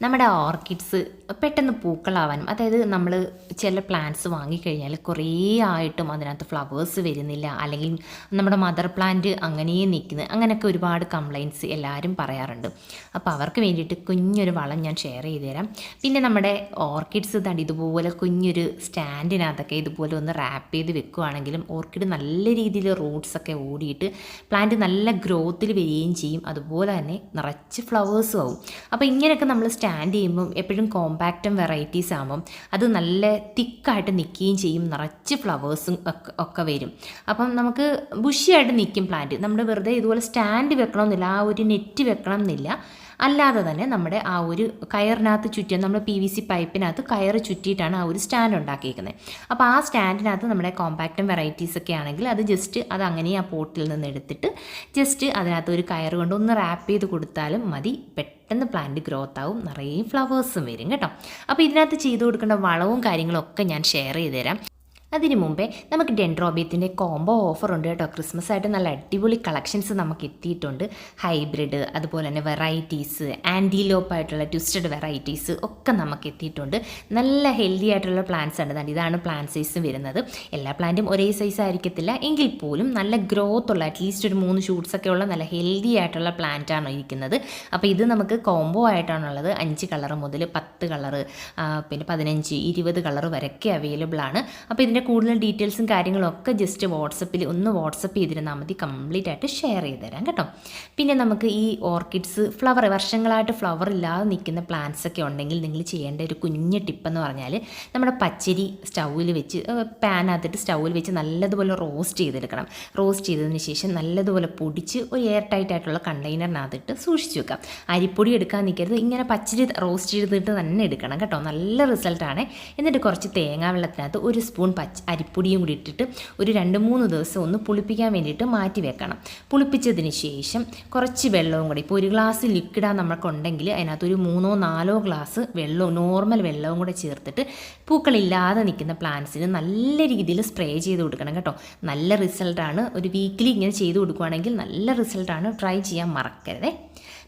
നമ്മുടെ ഓർക്കിഡ്സ് പെട്ടെന്ന് പൂക്കളാവാനും അതായത് നമ്മൾ ചില പ്ലാന്റ്സ് വാങ്ങിക്കഴിഞ്ഞാൽ കുറേ ആയിട്ടും അതിനകത്ത് ഫ്ലവേഴ്സ് വരുന്നില്ല. അല്ലെങ്കിൽ നമ്മുടെ മദർ പ്ലാന്റ് അങ്ങനെയേ നിൽക്കുന്നത് അങ്ങനെയൊക്കെ ഒരുപാട് കംപ്ലയിന്റ്സ് എല്ലാവരും പറയാറുണ്ട്. അപ്പോൾ അവർക്ക് വേണ്ടിയിട്ട് കുഞ്ഞൊരു വളം ഞാൻ ഷെയർ ചെയ്ത് തരാം പിന്നെ നമ്മുടെ ഓർക്കിഡ്സ് തണ്ട് ഇതുപോലെ കുഞ്ഞൊരു സ്റ്റാൻഡിനകത്തൊക്കെ ഇതുപോലെ ഒന്ന് റാപ്പ് ചെയ്ത് വെക്കുകയാണെങ്കിലും ഓർക്കിഡ് നല്ല രീതിയിൽ റൂട്ട്സൊക്കെ ഓടിയിട്ട് പ്ലാന്റ് നല്ല ഗ്രോത്തിൽ വരികയും ചെയ്യും. അതുപോലെ തന്നെ നിറച്ച് ഫ്ലവേഴ്സും ആവും. അപ്പോൾ ഇങ്ങനെയൊക്കെ നമ്മൾ ചെയ്യുമ്പം എപ്പോഴും കോമ്പാക്റ്റും വെറൈറ്റീസ് ആകുമ്പം അത് നല്ല തിക്കായിട്ട് നിൽക്കുകയും ചെയ്യും. നിറച്ച് ഫ്ലവേഴ്സും ഒക്കെ ഒക്കെ വരും. അപ്പം നമുക്ക് ബുഷിയായിട്ട് നിൽക്കും പ്ലാന്റ് നമ്മൾ വെറുതെ ഇതുപോലെ സ്റ്റാൻഡ് വെക്കണമെന്നില്ല. ആ ഒരു നെറ്റ് വെക്കണം എന്നില്ല അല്ലാതെ തന്നെ നമ്മുടെ ആ ഒരു കയറിനകത്ത് ചുറ്റി നമ്മൾ പി വി സി പൈപ്പിനകത്ത് കയറ് ചുറ്റിയിട്ടാണ് ആ ഒരു സ്റ്റാൻഡ് ഉണ്ടാക്കിയിരിക്കുന്നത്. അപ്പോൾ ആ സ്റ്റാൻഡിനകത്ത് നമ്മുടെ കോമ്പാക്റ്റും വെറൈറ്റീസ് ഒക്കെ ആണെങ്കിൽ അത് ജസ്റ്റ് അത് അങ്ങനെ ആ പോട്ടിൽ നിന്ന് എടുത്തിട്ട് ജസ്റ്റ് അതിനകത്ത് ഒരു കയർ കൊണ്ട് ഒന്ന് റാപ്പ് ചെയ്ത് കൊടുത്താലും മതി. പെട്ടെന്ന് പ്ലാന്റ് ഗ്രോത്ത് ആവും. നിറയെ ഫ്ലവേഴ്സും വരും കേട്ടോ. അപ്പോൾ ഇതിനകത്ത് ചെയ്തു കൊടുക്കേണ്ട വളവും കാര്യങ്ങളൊക്കെ ഞാൻ ഷെയർ ചെയ്ത് തരാം അതിന് മുമ്പേ നമുക്ക് ഡെൻഡ്രോബിയത്തിന്റെ കോംബോ ഓഫർ ഉണ്ട് കേട്ടോ. ക്രിസ്മസ് ആയിട്ട് നല്ല അടിപൊളി കളക്ഷൻസ് നമുക്ക് എത്തിയിട്ടുണ്ട്. ഹൈബ്രിഡ് അതുപോലെ തന്നെ വെറൈറ്റീസ് ആന്റിലോപ്പ് ആയിട്ടുള്ള ട്വിസ്റ്റഡ് വെറൈറ്റീസ് ഒക്കെ നമുക്ക് എത്തിയിട്ടുണ്ട്. നല്ല ഹെൽത്തി ആയിട്ടുള്ള പ്ലാന്റ്സ് ആണ്. ഇതാണ് പ്ലാന്റ് സൈസ് വരുന്നത്. എല്ലാ പ്ലാന്റും ഒരേ സൈസ് ആയിരിക്കത്തില്ല. എങ്കിൽ പോലും നല്ല ഗ്രോത്ത് ഉള്ള അറ്റ്ലീസ്റ്റ് ഒരു മൂന്ന് ഷൂട്ട്സ് ഒക്കെ ഉള്ള നല്ല ഹെൽത്തി ആയിട്ടുള്ള പ്ലാന്റ് ആണ് ഇരിക്കുന്നത്. അപ്പോൾ ഇത് നമുക്ക് കോംബോ ആയിട്ടാണുള്ളത്. അഞ്ച് കളർ മുതൽ പത്ത് കളർ പിന്നെ പതിനഞ്ച് ഇരുപത് കളർ വരെയൊക്കെ അവൈലബിൾ ആണ്. അപ്പോൾ ഇതിന്റെ കൂടുതൽ ഡീറ്റെയിൽസും കാര്യങ്ങളൊക്കെ ജസ്റ്റ് വാട്സപ്പിൽ ഒന്ന് വാട്സപ്പ് ചെയ്തിരുന്നാൽ മതി. കംപ്ലീറ്റ് ആയിട്ട് ഷെയർ ചെയ്ത് തരാം കേട്ടോ. പിന്നെ നമുക്ക് ഈ ഓർക്കിഡ്സ് ഫ്ലവർ വർഷങ്ങളായിട്ട് ഫ്ലവർ ഇല്ലാതെ നിൽക്കുന്ന പ്ലാന്റ്സ് ഒക്കെ ഉണ്ടെങ്കിൽ നിങ്ങൾ ചെയ്യേണ്ട ഒരു കുഞ്ഞ് ടിപ്പെന്ന് പറഞ്ഞാൽ നമ്മുടെ പച്ചരി സ്റ്റൗവിൽ വെച്ച് പാനകത്തിട്ട് സ്റ്റൗവിൽ വെച്ച് നല്ലതുപോലെ റോസ്റ്റ് ചെയ്തെടുക്കണം. റോസ്റ്റ് ചെയ്തതിന് ശേഷം നല്ലതുപോലെ പൊടിച്ച് ഒരു എയർ ടൈറ്റ് ആയിട്ടുള്ള കണ്ടെയ്നറിനകത്തിട്ട് സൂക്ഷിച്ച് വെക്കാം. അരിപ്പൊടി എടുക്കാൻ നിൽക്കരുത് ഇങ്ങനെ പച്ചരി റോസ്റ്റ് ചെയ്തിട്ട് തന്നെ എടുക്കണം കേട്ടോ. നല്ല റിസൾട്ടാണ് എന്നിട്ട് കുറച്ച് തേങ്ങാ വെള്ളത്തിനകത്ത് ഒരു സ്പൂൺ അരിപ്പൊടിയും കൂടി ഇട്ടിട്ട് ഒരു രണ്ട് മൂന്ന് ദിവസം ഒന്ന് പുളിപ്പിക്കാൻ വേണ്ടിയിട്ട് മാറ്റി വെക്കണം. പുളിപ്പിച്ചതിന് ശേഷം കുറച്ച് വെള്ളവും കൂടി ഇപ്പോൾ ഒരു ഗ്ലാസ് ലിക്വിഡാ നമ്മൾക്കുണ്ടെങ്കിൽ അതിനകത്ത് ഒരു മൂന്നോ നാലോ ഗ്ലാസ് വെള്ളവും നോർമൽ വെള്ളവും കൂടെ ചേർത്തിട്ട് പൂക്കളില്ലാതെ നിൽക്കുന്ന പ്ലാന്റ്സിന് നല്ല രീതിയിൽ സ്പ്രേ ചെയ്ത് കൊടുക്കണം കേട്ടോ. നല്ല റിസൾട്ടാണ് ഒരു വീക്കിലി ഇങ്ങനെ ചെയ്ത് കൊടുക്കുകയാണെങ്കിൽ നല്ല റിസൾട്ടാണ് ട്രൈ ചെയ്യാൻ മറക്കരുതേ.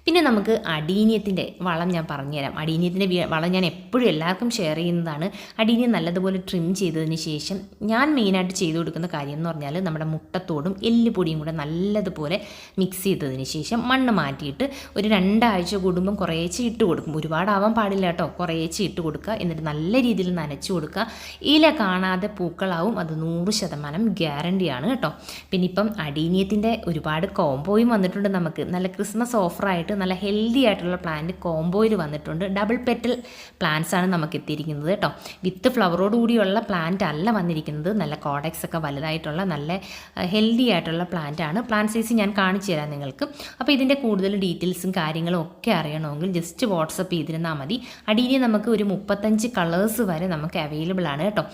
പിന്നെ നമുക്ക് അടീനിയത്തിന്റെ വളം ഞാൻ പറഞ്ഞുതരാം. അടീനിയത്തിന്റെ വളം ഞാൻ എപ്പോഴും എല്ലാവർക്കും ഷെയർ ചെയ്യുന്നതാണ്. അടീനിയം നല്ലതുപോലെ ട്രിം ചെയ്തതിന് ശേഷം ഞാൻ മെയിനായിട്ട് ചെയ്തു കൊടുക്കുന്ന കാര്യം എന്ന് പറഞ്ഞാൽ നമ്മുടെ മുട്ടത്തോടും എല്ലുപൊടിയും കൂടെ നല്ലതുപോലെ മിക്സ് ചെയ്തതിന് ശേഷം മണ്ണ് മാറ്റിയിട്ട് ഒരു രണ്ടാഴ്ച കൂടുമ്പം കുറേശ്ശെ ഇട്ട് കൊടുക്കും. ഒരുപാടാവാൻ പാടില്ല കേട്ടോ. കുറേശ്ശെ ഇട്ട് കൊടുക്കുക. എന്നിട്ട് നല്ല രീതിയിൽ നനച്ചു കൊടുക്കുക. ഇല കാണാതെ പൂക്കളാവും. അത് നൂറ് ശതമാനം ഗ്യാരണ്ടിയാണ് കേട്ടോ. പിന്നെ ഇപ്പം അടീനിയത്തിന്റെ ഒരുപാട് കോംബോയും വന്നിട്ടുണ്ട് നമുക്ക്. നല്ല ക്രിസ്മസ് ഓഫറായിട്ട് നല്ല ഹെൽത്തി ആയിട്ടുള്ള പ്ലാന്റ് കോംബോയിൽ വന്നിട്ടുണ്ട്. ഡബിൾ പെറ്റൽ പ്ലാന്റ്സ് ആണ് നമുക്ക് എത്തിയിരിക്കുന്നത് കേട്ടോ വിത്ത് ഫ്ലവറോട് കൂടിയുള്ള പ്ലാന്റ് അല്ല വന്നിരിക്കുന്നത്. നല്ല കോഡക്സ് ഒക്കെ വലുതായിട്ടുള്ള നല്ല ഹെൽത്തി ആയിട്ടുള്ള പ്ലാന്റ് ആണ്. പ്ലാന്റ് സൈസ് ഞാൻ കാണിച്ചു തരാം നിങ്ങൾക്ക്. അപ്പോൾ ഇതിന്റെ കൂടുതൽ ഡീറ്റെയിൽസും കാര്യങ്ങളും ഒക്കെ അറിയണമെങ്കിൽ ജസ്റ്റ് വാട്സപ്പ് ചെയ്തിരുന്നാൽ മതി. അടിയിൽ നമുക്ക് ഒരു മുപ്പത്തഞ്ച് കളേഴ്സ് വരെ നമുക്ക് അവൈലബിൾ ആണ് കേട്ടോ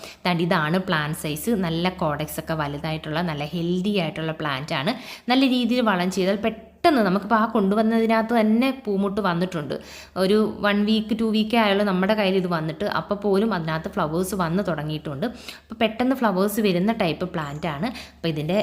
ഇതാണ് പ്ലാന്റ് സൈസ് നല്ല കോഡക്സ് ഒക്കെ വലുതായിട്ടുള്ള നല്ല ഹെൽത്തി ആയിട്ടുള്ള പ്ലാന്റ് ആണ്. നല്ല രീതിയിൽ വളം ചെയ്താൽ പെട്ടെന്ന് പെട്ടെന്ന് നമുക്കിപ്പോൾ ആ കൊണ്ടുവന്നതിനകത്ത് തന്നെ പൂമുട്ട് വന്നിട്ടുണ്ട്. ഒരു വൺ വീക്ക് ടു വീക്കേ ആയാലും നമ്മുടെ കയ്യിൽ ഇത് വന്നിട്ട് അപ്പോൾ പോലും അതിനകത്ത് ഫ്ലവേഴ്സ് വന്ന് തുടങ്ങിയിട്ടുണ്ട്. അപ്പോൾ പെട്ടെന്ന് ഫ്ലവേഴ്സ് വരുന്ന ടൈപ്പ് പ്ലാന്റ് ആണ്. അപ്പോൾ ഇതിന്റെ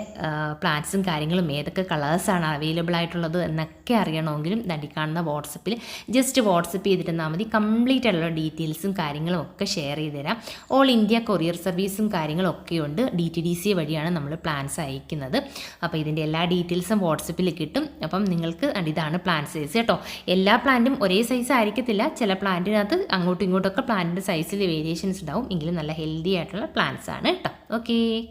പ്ലാന്റ്സും കാര്യങ്ങളും ഏതൊക്കെ കളേഴ്സാണ് അവൈലബിൾ ആയിട്ടുള്ളത് എന്നൊക്കെ അറിയണമെങ്കിലും നടി കാണുന്ന വാട്സപ്പിൽ ജസ്റ്റ് വാട്സപ്പ് ചെയ്തിരുന്നാൽ മതി. കംപ്ലീറ്റ് ആയിട്ടുള്ള ഡീറ്റെയിൽസും കാര്യങ്ങളും ഒക്കെ ഷെയർ ചെയ്ത് തരാം ഓൾ ഇന്ത്യ കൊറിയർ സർവീസും കാര്യങ്ങളും ഒക്കെ ഉണ്ട്. ഡി ടി ഡി സി വഴിയാണ് നമ്മൾ പ്ലാൻസ് അയക്കുന്നത്. അപ്പോൾ ഇതിന്റെ എല്ലാ ഡീറ്റെയിൽസും വാട്സപ്പിൽ കിട്ടും. അപ്പം നിങ്ങൾക്ക് ഇതാണ് പ്ലാന്റ് സൈസ് കേട്ടോ. എല്ലാ പ്ലാന്റും ഒരേ സൈസ് ആയിരിക്കത്തില്ല. ചില പ്ലാന്റിനകത്ത് അങ്ങോട്ടും ഇങ്ങോട്ടൊക്കെ പ്ലാന്റിന്റെ സൈസിൽ വേരിയേഷൻസ് ഉണ്ടാവും. എങ്കിലും നല്ല ഹെൽത്തി ആയിട്ടുള്ള പ്ലാന്റ്സ് ആണ് കേട്ടോ. ഓക്കേ